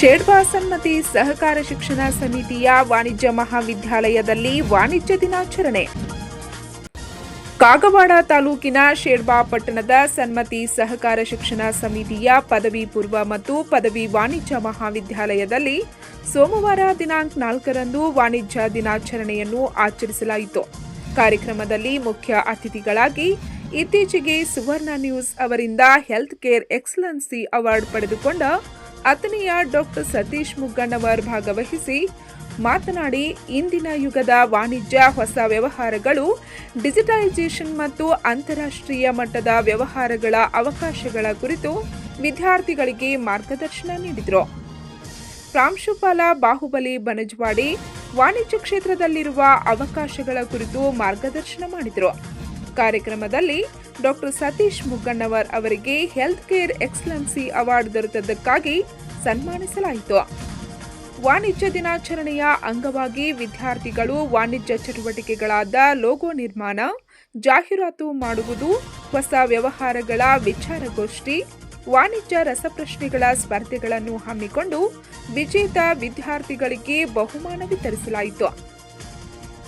ಸನ್ಮತಿ ಸಹಕಾರ ಶಿಕ್ಷಣ ಸಮಿತಿಯ ವಾಣಿಜ್ಯ ಮಹಾವಿದ್ಯಾಲಯದಲ್ಲಿ ವಾಣಿಜ್ಯ ದಿನಾಚರಣೆ. ಕಾಗವಾಡ ತಾಲೂಕಿನ ಶೇಡ್ಬಾ ಪಟ್ಟಣದ ಸನ್ಮತಿ ಸಹಕಾರ ಶಿಕ್ಷಣ ಸಮಿತಿಯ ಪದವಿ ಪೂರ್ವ ಮತ್ತು ಪದವಿ ವಾಣಿಜ್ಯ ಮಹಾವಿದ್ಯಾಲಯದಲ್ಲಿ ಸೋಮವಾರ ದಿನಾಂಕ ನಾಲ್ಕರಂದು ವಾಣಿಜ್ಯ ದಿನಾಚರಣೆಯನ್ನು ಆಚರಿಸಲಾಯಿತು. ಕಾರ್ಯಕ್ರಮದಲ್ಲಿ ಮುಖ್ಯ ಅತಿಥಿಗಳಾಗಿ ಇತ್ತೀಚೆಗೆ ಸುವರ್ಣ ನ್ಯೂಸ್ ಅವರಿಂದ ಹೆಲ್ತ್ ಕೇರ್ ಎಕ್ಸಲೆನ್ಸಿ ಅವಾರ್ಡ್ ಪಡೆದುಕೊಂಡ ಹತ್ತನೆಯ ಡಾಕ್ಟರ್ ಸತೀಶ್ ಮುಗ್ಗಣ್ಣವರ್ ಭಾಗವಹಿಸಿ ಮಾತನಾಡಿ, ಇಂದಿನ ಯುಗದ ವಾಣಿಜ್ಯ, ಹೊಸ ವ್ಯವಹಾರಗಳು, ಡಿಜಿಟಲೈಸೇಷನ್ ಮತ್ತು ಅಂತಾರಾಷ್ಟ್ರೀಯ ಮಟ್ಟದ ವ್ಯವಹಾರಗಳ ಅವಕಾಶಗಳ ಕುರಿತು ವಿದ್ಯಾರ್ಥಿಗಳಿಗೆ ಮಾರ್ಗದರ್ಶನ ನೀಡಿದರು. ಪ್ರಾಂಶುಪಾಲ ಬಾಹುಬಲಿ ಬನಜ್ವಾಡಿ ವಾಣಿಜ್ಯ ಕ್ಷೇತ್ರದಲ್ಲಿರುವ ಅವಕಾಶಗಳ ಕುರಿತು ಮಾರ್ಗದರ್ಶನ ಮಾಡಿದರು. ಕಾರ್ಯಕ್ರಮದಲ್ಲಿ ಡಾಕ್ಟರ್ ಸತೀಶ್ ಮುಗ್ಗಣ್ಣವರ್ ಅವರಿಗೆ ಹೆಲ್ತ್ ಕೇರ್ ಎಕ್ಸಲೆನ್ಸಿ ಅವಾರ್ಡ್ ದೊರೆತದ್ದಕ್ಕಾಗಿ ಸನ್ಮಾನಿಸಲಾಯಿತು. ವಾಣಿಜ್ಯ ದಿನಾಚರಣೆಯ ಅಂಗವಾಗಿ ವಿದ್ಯಾರ್ಥಿಗಳು ವಾಣಿಜ್ಯ ಚಟುವಟಿಕೆಗಳಾದ ಲೋಗೋ ನಿರ್ಮಾಣ, ಜಾಹೀರಾತು ಮಾಡುವುದು, ಹೊಸ ವ್ಯವಹಾರಗಳ ವಿಚಾರಗೋಷ್ಠಿ, ವಾಣಿಜ್ಯ ರಸಪ್ರಶ್ನೆಗಳ ಸ್ಪರ್ಧೆಗಳನ್ನು ಹಮ್ಮಿಕೊಂಡು ವಿಜೇತ ವಿದ್ಯಾರ್ಥಿಗಳಿಗೆ ಬಹುಮಾನ ವಿತರಿಸಲಾಯಿತು.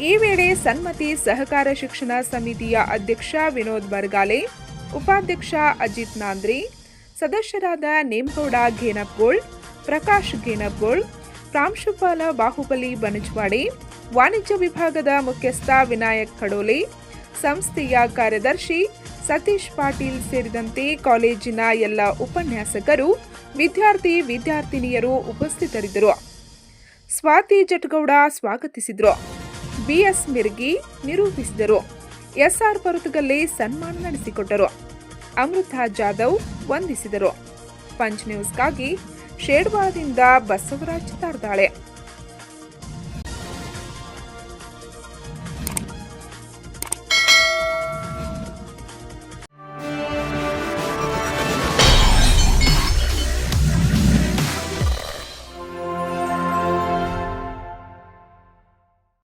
ಈ ವೇಳೆ ಸನ್ಮತಿ ಸಹಕಾರ ಶಿಕ್ಷಣ ಸಮಿತಿಯ ಅಧ್ಯಕ್ಷ ವಿನೋದ್ ಬರ್ಗಾಲೆ, ಉಪಾಧ್ಯಕ್ಷ ಅಜಿತ್ ನಾಂದ್ರಿ, ಸದಸ್ಯರಾದ ನೇಮಗೌಡ ಘೇನಪ್ಗೋಳ್, ಪ್ರಕಾಶ್ ಘೇನಪ್ಗೋಳ್, ಪ್ರಾಂಶುಪಾಲ ಬಾಹುಬಲಿ ಬನಜ್ವಾಡಿ, ವಾಣಿಜ್ಯ ವಿಭಾಗದ ಮುಖ್ಯಸ್ಥ ವಿನಾಯಕ್ ಖಡೋಲೆ ಸಂಸ್ಥೆಯ ಕಾರ್ಯದರ್ಶಿ ಸತೀಶ್ ಪಾಟೀಲ್ ಸೇರಿದಂತೆ ಕಾಲೇಜಿನ ಎಲ್ಲ ಉಪನ್ಯಾಸಕರು, ವಿದ್ಯಾರ್ಥಿ ವಿದ್ಯಾರ್ಥಿನಿಯರು ಉಪಸ್ಥಿತರಿದ್ದರು. ಸ್ವಾತಿ ಜಟ್ಗೌಡ ಸ್ವಾಗತಿಸಿದರು. ಬಿಎಸ್ ಮಿರ್ಗಿ ನಿರೂಪಿಸಿದರು. ಎಸ್ಆರ್ ಪರ್ವತದಲ್ಲಿ ಸನ್ಮಾನ ನಡೆಸಿಕೊಟ್ಟರು. ಅಮೃತ ಜಾಧವ್ ವಂದಿಸಿದರು. ಪಂಚ್ ನ್ಯೂಸ್ಗಾಗಿ ಶೇಡ್ವಾದಿಂದ ಬಸವರಾಜ್ ತಾರ್ದಾಳೆ